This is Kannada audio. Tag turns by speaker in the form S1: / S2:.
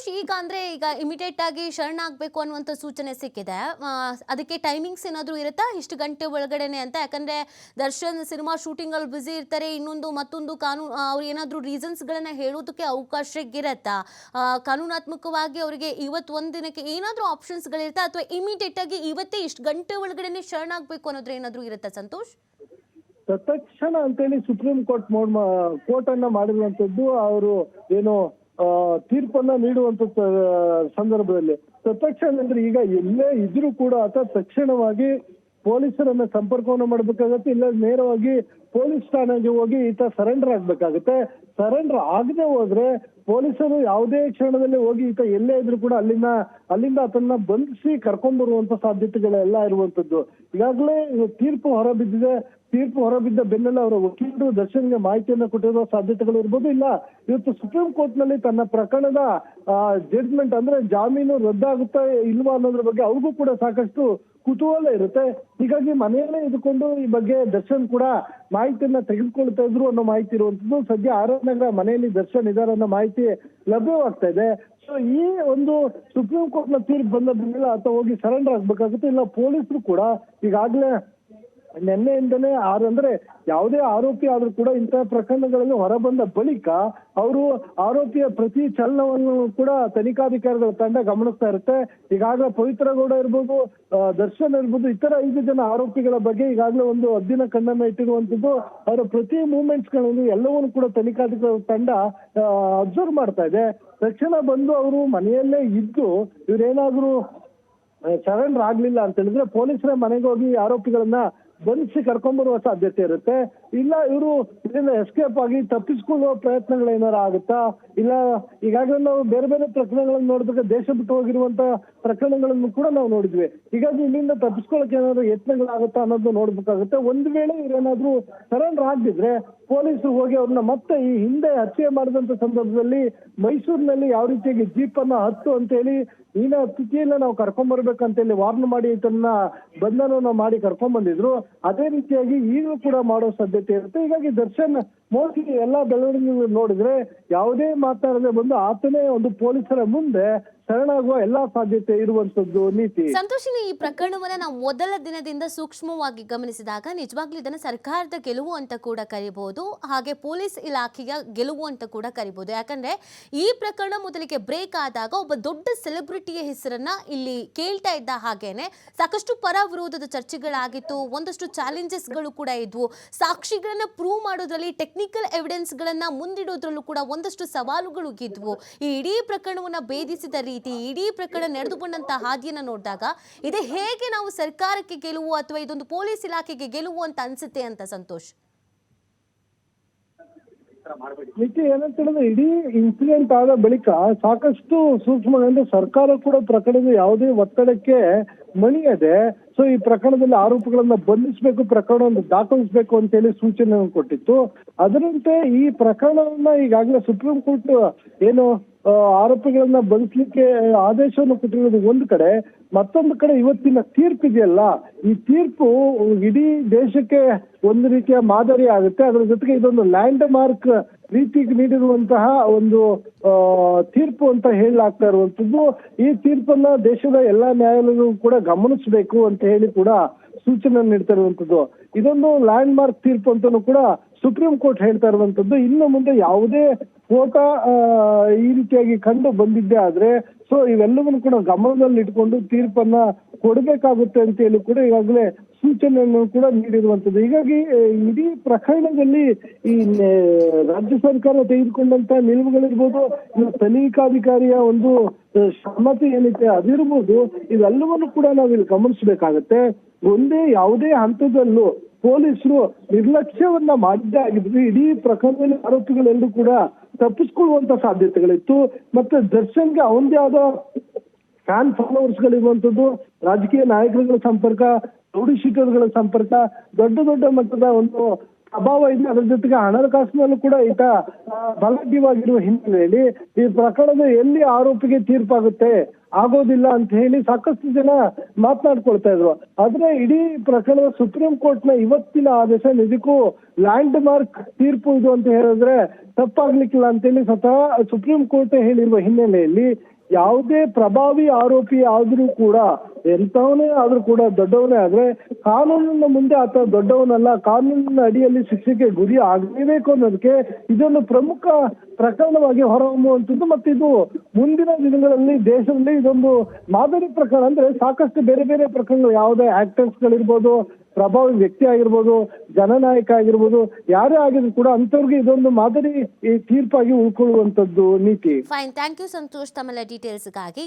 S1: ಸಂತೋಷ್ ಈಗ ಅಂದ್ರೆ ಈಗ ಇಮಿಡಿಯೇಟ್ ಆಗಿ ಶರಣಾಗಬೇಕು ಅನ್ನುವಂಥ ಸೂಚನೆ ಸಿಕ್ಕಿದೆ. ಅದಕ್ಕೆ ಟೈಮಿಂಗ್ಸ್ ಏನಾದರೂ ಇರುತ್ತಾ? ಇಷ್ಟು ಗಂಟೆ ಒಳಗಡೆನೆ ಅಂತ. ಯಾಕಂದ್ರೆ ದರ್ಶನ್ ಸಿನಿಮಾ ಶೂಟಿಂಗ್ ಅಲ್ಲಿ ಬ್ಯುಸಿ ಇರ್ತಾರೆ. ಇನ್ನೊಂದು ಮತ್ತೊಂದು ಕಾನೂನು ಅವ್ರು ಏನಾದರೂ ರೀಸನ್ಸ್ಗಳನ್ನ ಹೇಳೋದಕ್ಕೆ ಅವಕಾಶ ಇರತ್ತಾ? ಆ, ಕಾನೂನಾತ್ಮಕವಾಗಿ ಅವರಿಗೆ ಇವತ್ತು ಒಂದು ದಿನಕ್ಕೆ ಏನಾದರೂ ಆಪ್ಷನ್ಸ್ಗಳಿರುತ್ತಾ ಅಥವಾ ಇಮಿಡಿಯೇಟ್ ಆಗಿ ಇವತ್ತೇ ಇಷ್ಟು ಗಂಟೆ ಒಳಗಡೆನೆ ಶರಣಾಗಬೇಕು ಅನ್ನೋದ್ರ ಏನಾದರೂ ಇರುತ್ತಾ ಸಂತೋಷ್?
S2: ತತ್ಕ್ಷಣ ಅಂತೇಳಿ ಸುಪ್ರೀಂ ಕೋರ್ಟ್ ಕೋರ್ಟ್ ಅನ್ನ ಮಾಡಿರುವಂತದ್ದು ಅವರು ಏನು ತೀರ್ಪನ್ನ ನೀಡುವಂತ ಸಂದರ್ಭದಲ್ಲಿ. ತತ್ಕ್ಷಣ ಈಗ ಎಲ್ಲೇ ಇದ್ರೂ ಕೂಡ ಆತ ತಕ್ಷಣವಾಗಿ ಪೊಲೀಸರನ್ನ ಸಂಪರ್ಕವನ್ನು ಮಾಡ್ಬೇಕಾಗತ್ತೆ, ಇಲ್ಲ ನೇರವಾಗಿ ಪೊಲೀಸ್ ಠಾಣೆಗೆ ಹೋಗಿ ಈತ ಸರೆಂಡರ್ ಆಗ್ಬೇಕಾಗುತ್ತೆ. ಸರೆಂಡರ್ ಆಗದೆ ಹೋದ್ರೆ ಪೊಲೀಸರು ಯಾವುದೇ ಕ್ಷಣದಲ್ಲಿ ಹೋಗಿ ಈತ ಎಲ್ಲೇ ಇದ್ರು ಕೂಡ ಅಲ್ಲಿಂದ ಅಲ್ಲಿಂದ ಅದನ್ನ ಬಂಧಿಸಿ ಕರ್ಕೊಂಡ್ ಬರುವಂತ ಸಾಧ್ಯತೆಗಳೆಲ್ಲ ಇರುವಂತದ್ದು. ಈಗಾಗಲೇ ತೀರ್ಪು ಹೊರಬಿದ್ದಿದೆ. ತೀರ್ಪು ಹೊರಬಿದ್ದ ಬೆನ್ನಲ್ಲೇ ಅವರ ವಕೀಲರು ದರ್ಶನ್ಗೆ ಮಾಹಿತಿಯನ್ನು ಕೊಟ್ಟಿರೋ ಸಾಧ್ಯತೆಗಳು ಇರ್ಬೋದು. ಇಲ್ಲ, ಇವತ್ತು ಸುಪ್ರೀಂ ಕೋರ್ಟ್ನಲ್ಲಿ ತನ್ನ ಪ್ರಕರಣದ ಜಡ್ಜ್ಮೆಂಟ್ ಅಂದ್ರೆ ಜಾಮೀನು ರದ್ದಾಗುತ್ತಾ ಇಲ್ವಾ ಅನ್ನೋದ್ರ ಬಗ್ಗೆ ಅವ್ರಿಗೂ ಕೂಡ ಸಾಕಷ್ಟು ಕುತೂಹಲ ಇರುತ್ತೆ. ಹೀಗಾಗಿ ಮನೆಯಲ್ಲೇ ಇದ್ಕೊಂಡು ಈ ಬಗ್ಗೆ ದರ್ಶನ್ ಕೂಡ ಮಾಹಿತಿಯನ್ನ ತೆಗೆದುಕೊಳ್ತಾ ಇದ್ರು ಅನ್ನೋ ಮಾಹಿತಿ ಇರುವಂತದ್ದು ಸದ್ಯ ಆರೋಗ್ಯ ನಗರ ಮನೆಯಲ್ಲಿ ದರ್ಶನ್ ಇದಾರೆ ಅನ್ನೋ ಮಾಹಿತಿ ಲಭ್ಯವಾಗ್ತಾ ಇದೆ. ಸೊ ಈ ಒಂದು ಸುಪ್ರೀಂ ಕೋರ್ಟ್ನ ತೀರ್ಪು ಬಂದ ಮೇಲೆ ಹೋಗಿ ಸರೆಂಡರ್ ಆಗ್ಬೇಕಾಗುತ್ತೆ. ಇಲ್ಲ, ಪೊಲೀಸರು ಕೂಡ ಈಗಾಗಲೇ ನಿನ್ನೆಯಿಂದಲೇ ಆರು ಅಂದ್ರೆ ಯಾವುದೇ ಆರೋಪಿ ಆದ್ರೂ ಕೂಡ ಇಂತಹ ಪ್ರಕರಣಗಳಲ್ಲಿ ಹೊರಬಂದ ಬಳಿಕ ಅವರು ಆರೋಪಿಯ ಪ್ರತಿ ಚಲನವನ್ನು ಕೂಡ ತನಿಖಾಧಿಕಾರಿಗಳ ತಂಡ ಗಮನಿಸ್ತಾ ಇರುತ್ತೆ. ಈಗಾಗಲೇ ಪವಿತ್ರಗೌಡ ಇರ್ಬೋದು ದರ್ಶನ್ ಇರ್ಬೋದು, ಇತರ ಐದು ಜನ ಆರೋಪಿಗಳ ಬಗ್ಗೆ ಈಗಾಗಲೇ ಒಂದು ಹದ್ದಿನ ಕಣ್ಣನ್ನು ಇಟ್ಟಿರುವಂತದ್ದು ಅವರ ಪ್ರತಿ ಮೂವ್ಮೆಂಟ್ಸ್ಗಳನ್ನು ಎಲ್ಲವನ್ನು ಕೂಡ ತನಿಖಾಧಿಕಾರಿಗಳ ತಂಡ ಅಬ್ಸರ್ವ್ ಮಾಡ್ತಾ ಇದೆ. ತಕ್ಷಣ ಬಂದು ಅವರು ಮನೆಯಲ್ಲೇ ಇದ್ದು ಇವರೇನಾದ್ರೂ ಆಗ್ಲಿಲ್ಲ ಅಂತ ಹೇಳಿದ್ರೆ ಪೊಲೀಸರ ಮನೆಗೆ ಹೋಗಿ ಆರೋಪಿಗಳನ್ನ ಬಂಧಿಸಿ ಕರ್ಕೊಂಡ್ಬರುವ ಸಾಧ್ಯತೆ ಇರುತ್ತೆ. ಇಲ್ಲ, ಇವರು ಇದರಿಂದ ಎಸ್ಕೇಪ್ ಆಗಿ ತಪ್ಪಿಸ್ಕೊಳ್ಳುವ ಪ್ರಯತ್ನಗಳು ಏನಾರ ಆಗುತ್ತಾ? ಇಲ್ಲ, ಈಗಾಗಲೇ ನಾವು ಬೇರೆ ಬೇರೆ ಪ್ರಕರಣಗಳನ್ನು ನೋಡಿದಾಗ ದೇಶ ಬಿಟ್ಟು ಹೋಗಿರುವಂತ ಪ್ರಕರಣಗಳನ್ನು ಕೂಡ ನಾವು ನೋಡಿದ್ವಿ. ಹೀಗಾಗಿ ಇಲ್ಲಿಂದ ತಪ್ಪಿಸ್ಕೊಳ್ಳಕ್ಕೆ ಏನಾದ್ರು ಯತ್ನಗಳಾಗುತ್ತಾ ಅನ್ನೋದು ನೋಡ್ಬೇಕಾಗುತ್ತೆ. ಒಂದು ವೇಳೆ ಇವರೇನಾದ್ರೂ ಸರೆಂಡರ್ ಆಗದಿದ್ರೆ ಪೊಲೀಸರು ಹೋಗಿ ಅವ್ರನ್ನ ಮತ್ತೆ ಈ ಹಿಂದೆ ಹತ್ಯೆ ಮಾಡಿದಂತ ಸಂದರ್ಭದಲ್ಲಿ ಮೈಸೂರಿನಲ್ಲಿ ಯಾವ ರೀತಿಯಾಗಿ ಜೀಪ್ ಅನ್ನ ಹತ್ತು ಅಂತ ಹೇಳಿ ನೀನ ಸ್ಥಿತಿಯನ್ನ ನಾವು ಕರ್ಕೊಂಡ್ ಬರ್ಬೇಕಂತ ಹೇಳಿ ವಾರ್ನ್ ಮಾಡಿ ಇದನ್ನ ಬಂಧನವನ್ನ ಮಾಡಿ ಕರ್ಕೊಂಡ್ ಬಂದಿದ್ರು ಅದೇ ರೀತಿಯಾಗಿ ಈಗಲೂ ಕೂಡ ಮಾಡೋ ಸಾಧ್ಯತೆ ಇರುತ್ತೆ. ಹೀಗಾಗಿ ದರ್ಶನ್ ಮೋಸ್ಟ್ಲಿ ಎಲ್ಲಾ ಬೆಳವಣಿಗೆಗಳು ನೋಡಿದ್ರೆ ಯಾವುದೇ ಮಾತಾಡದೆ ಬಂದು ಆತನೇ ಒಂದು ಪೊಲೀಸರ ಮುಂದೆ ಶರಣಾಗುವ ಎಲ್ಲಾ ಸಾಧ್ಯತೆ ಇರುವಂತದ್ದು ನೀತಿ.
S1: ಸಂತೋಷಿನಿ, ಈ ಪ್ರಕರಣವನ್ನ ನಾವು ಮೊದಲ ದಿನದಿಂದ ಸೂಕ್ಷ್ಮವಾಗಿ ಗಮನಿಸಿದಾಗ ನಿಜವಾಗ್ಲೂ ಇದನ್ನ ಸರ್ಕಾರದ ಗೆಲುವು ಅಂತ ಕೂಡ ಕರಿಬಹುದು ಹಾಗೆ ಪೊಲೀಸ್ ಇಲಾಖೆಯ ಗೆಲುವು ಅಂತ ಕೂಡ ಕರಿಬಹುದು ಯಾಕಂದ್ರೆ ಈ ಪ್ರಕರಣ ಮೊದಲಿಗೆ ಬ್ರೇಕ್ ಆದಾಗ ಒಬ್ಬ ದೊಡ್ಡ ಸೆಲೆಬ್ರಿಟಿಯ ಹೆಸರನ್ನ ಇಲ್ಲಿ ಕೇಳ್ತಾ ಇದ್ದ ಹಾಗೇನೆ ಸಾಕಷ್ಟು ಪರ ವಿರೋಧದ ಚರ್ಚೆಗಳಾಗಿತ್ತು, ಒಂದಷ್ಟು ಚಾಲೆಂಜಸ್ಗಳು ಕೂಡ ಇದ್ವು. ಸಾಕ್ಷಿಗಳನ್ನ ಪ್ರೂವ್ ಮಾಡೋದ್ರಲ್ಲಿ ಟೆಕ್ನಿಕಲ್ ಎವಿಡೆನ್ಸ್ಗಳನ್ನ ಮುಂದಿಡೋದ್ರಲ್ಲೂ ಕೂಡ ಒಂದಷ್ಟು ಸವಾಲುಗಳು ಇದ್ವು. ಈ ಇಡೀ ಪ್ರಕರಣವನ್ನ ಭೇದಿಸಿದ ರೀತಿ ಇಡೀ ಪ್ರಕರಣ ನಡೆದುಕೊಂಡಂತಹ ಹಾದಿಯನ್ನ ನೋಡಿದಾಗ ಇದು ಹೇಗೆ ನಾವು ಸರ್ಕಾರಕ್ಕೆ ಗೆಲುವು ಅಥವಾ ಇದೊಂದು ಪೊಲೀಸ್ ಇಲಾಖೆಗೆ ಗೆಲುವು ಅಂತ ಅನ್ಸುತ್ತೆ ಅಂತ ಸಂತೋಷ್?
S2: ಮಿತಿ ಏನಂತ ಹೇಳಿದ್ರೆ ಇಡೀ ಇನ್ಸಿಡೆಂಟ್ ಆದ ಬಳಿಕ ಸಾಕಷ್ಟು ಸೂಕ್ಷ್ಮ ಅಂದ್ರೆ ಸರ್ಕಾರ ಕೂಡ ಪ್ರಕರಣದ ಯಾವುದೇ ಒತ್ತಡಕ್ಕೆ ಮಣಿಯದೆ ಸೊ ಈ ಪ್ರಕರಣದಲ್ಲಿ ಆರೋಪಿಗಳನ್ನ ಬಂಧಿಸಬೇಕು, ಪ್ರಕರಣವನ್ನು ದಾಖಲಿಸಬೇಕು ಅಂತ ಹೇಳಿ ಸೂಚನೆಯನ್ನು ಕೊಟ್ಟಿತ್ತು. ಅದರಂತೆ ಈ ಪ್ರಕರಣವನ್ನ ಈಗಾಗಲೇ ಸುಪ್ರೀಂ ಕೋರ್ಟ್ ಏನು ಆರೋಪಿಗಳನ್ನ ಬಂಧಿಸಲಿಕ್ಕೆ ಆದೇಶವನ್ನು ಕೊಟ್ಟಿರೋದು ಒಂದು ಕಡೆ, ಮತ್ತೊಂದು ಕಡೆ ಇವತ್ತಿನ ತೀರ್ಪು ಇದೆಯಲ್ಲ, ಈ ತೀರ್ಪು ಇಡೀ ದೇಶಕ್ಕೆ ಒಂದು ರೀತಿಯ ಮಾದರಿ ಆಗುತ್ತೆ. ಅದರ ಜೊತೆಗೆ ಇದೊಂದು ಲ್ಯಾಂಡ್ ಮಾರ್ಕ್ ರೀತಿಗೆ ನೀಡಿರುವಂತಹ ಒಂದು ತೀರ್ಪು ಅಂತ ಹೇಳಲಾಗ್ತಾ ಇರುವಂತದ್ದು ಈ ತೀರ್ಪನ್ನ ದೇಶದ ಎಲ್ಲಾ ನ್ಯಾಯಾಲಯಗಳು ಕೂಡ ಗಮನಿಸಬೇಕು ಅಂತ ಹೇಳಿ ಕೂಡ ಸೂಚನೆ ನೀಡ್ತಾ ಇರುವಂತದ್ದು ಇದೊಂದು ಲ್ಯಾಂಡ್ ಮಾರ್ಕ್ ತೀರ್ಪು ಅಂತಾನು ಕೂಡ ಸುಪ್ರೀಂ ಕೋರ್ಟ್ ಹೇಳ್ತಾ ಇರುವಂತದ್ದು ಇನ್ನು ಮುಂದೆ ಯಾವುದೇ ಫೋಟೋ ಈ ರೀತಿಯಾಗಿ ಕಂಡು ಬಂದಿದ್ದೆ ಆದ್ರೆ, ಸೊ ಇವೆಲ್ಲವನ್ನು ಕೂಡ ಗಮನದಲ್ಲಿ ಇಟ್ಕೊಂಡು ತೀರ್ಪನ್ನ ಕೊಡಬೇಕಾಗುತ್ತೆ ಅಂತ ಹೇಳಿ ಕೂಡ ಈಗಾಗಲೇ ಸೂಚನೆಯನ್ನು ಕೂಡ ನೀಡಿರುವಂತದ್ದು. ಹೀಗಾಗಿ ಇಡೀ ಪ್ರಕರಣದಲ್ಲಿ ಈ ರಾಜ್ಯ ಸರ್ಕಾರ ತೆಗೆದುಕೊಂಡಂತ ನಿಲುವುಗಳಿರ್ಬೋದು ತನಿಖಾಧಿಕಾರಿಯ ಒಂದು ಶ್ರಮತೆ ಏನಿದೆ ಅದಿರ್ಬೋದು, ಇವೆಲ್ಲವನ್ನು ಕೂಡ ನಾವಿಲ್ಲಿ ಗಮನಿಸಬೇಕಾಗತ್ತೆ. ಒಂದೇ ಯಾವುದೇ ಹಂತದಲ್ಲೂ ಪೊಲೀಸರು ನಿರ್ಲಕ್ಷ್ಯವನ್ನ ಮಾಡಿದ್ದಾಗಿದ್ರು ಇಡೀ ಪ್ರಕರಣದಲ್ಲಿ ಆರೋಪಿಗಳೆಲ್ಲರೂ ಕೂಡ ತಪ್ಪಿಸ್ಕೊಳ್ಳುವಂತ ಸಾಧ್ಯತೆಗಳಿತ್ತು. ಮತ್ತೆ ದರ್ಶನ್ಗೆ ಅವಂದೇ ಆದ ಫ್ಯಾನ್ ಫಾಲೋವರ್ಸ್ ಗಳಿರುವಂತದ್ದು ರಾಜಕೀಯ ನಾಯಕರುಗಳ ಸಂಪರ್ಕ, ರೌಡಿ ಸಂಪರ್ಕ, ದೊಡ್ಡ ದೊಡ್ಡ ಮಟ್ಟದ ಒಂದು ಅಭಾವ ಇದೆ. ಅದರ ಜೊತೆಗೆ ಹಣಕಾಸಿನಲ್ಲೂ ಕೂಡ ಈತ ಬಲಾಢ್ಯವಾಗಿರುವ ಹಿನ್ನೆಲೆಯಲ್ಲಿ ಈ ಪ್ರಕರಣದ ಎಲ್ಲಿ ಆರೋಪಿಗೆ ತೀರ್ಪಾಗುತ್ತೆ ಆಗೋದಿಲ್ಲ ಅಂತ ಹೇಳಿ ಸಾಕಷ್ಟು ಜನ ಮಾತನಾಡ್ಕೊಳ್ತಾ ಇದ್ರು. ಆದ್ರೆ ಇಡೀ ಪ್ರಕರಣದ ಸುಪ್ರೀಂ ಕೋರ್ಟ್ನ ಇವತ್ತಿನ ಆದೇಶ, ನಿಜಕ್ಕೂ ಲ್ಯಾಂಡ್ ಮಾರ್ಕ್ ತೀರ್ಪು ಇದು ಅಂತ ಹೇಳಿದ್ರೆ ತಪ್ಪಾಗ್ಲಿಕ್ಕಿಲ್ಲ ಅಂತೇಳಿ ಸ್ವತಃ ಸುಪ್ರೀಂ ಕೋರ್ಟ್ ಹೇಳಿರುವ ಹಿನ್ನೆಲೆಯಲ್ಲಿ ಯಾವುದೇ ಪ್ರಭಾವಿ ಆರೋಪಿ ಆದ್ರೂ ಕೂಡ ಎಂತವನೇ ಆದ್ರೂ ಕೂಡ ದೊಡ್ಡವನೇ ಆದ್ರೆ ಕಾನೂನಿನ ಮುಂದೆ ಆತ ದೊಡ್ಡವನಲ್ಲ, ಕಾನೂನಿನ ಅಡಿಯಲ್ಲಿ ಶಿಕ್ಷೆಗೆ ಗುರಿ ಆಗಲೇಬೇಕು ಅನ್ನೋದಕ್ಕೆ ಇದೊಂದು ಪ್ರಮುಖ ಪ್ರಕರಣವಾಗಿ ಹೊರಹೊಮ್ಮುವಂಥದ್ದು. ಮತ್ತೆ ಇದು ಮುಂದಿನ ದಿನಗಳಲ್ಲಿ ದೇಶದಲ್ಲಿ ಇದೊಂದು ಮಾದರಿ ಪ್ರಕರಣ ಅಂದ್ರೆ ಸಾಕಷ್ಟು ಬೇರೆ ಬೇರೆ ಪ್ರಕರಣಗಳು, ಯಾವುದೇ ಆಕ್ಟರ್ಸ್ ಗಳಿರ್ಬೋದು ಪ್ರಭಾವಿ ವ್ಯಕ್ತಿ ಆಗಿರ್ಬೋದು, ಜನನಾಯಕ ಆಗಿರ್ಬೋದು, ಯಾರೇ ಆಗಿದ್ರು ಕೂಡ ಅಂತವ್ರಿಗೆ ಇದೊಂದು ಮಾದರಿ ತೀರ್ಪಾಗಿ ಉಳ್ಕೊಳ್ಳುವಂತದ್ದು ನೀತಿ.
S1: ಫೈನ್ ಥ್ಯಾಂಕ್ ಯು ಸಂತೋಷ್ ತಮ್ಮೆಲ್ಲ ಡೀಟೇಲ್ಸ್ಗಾಗಿ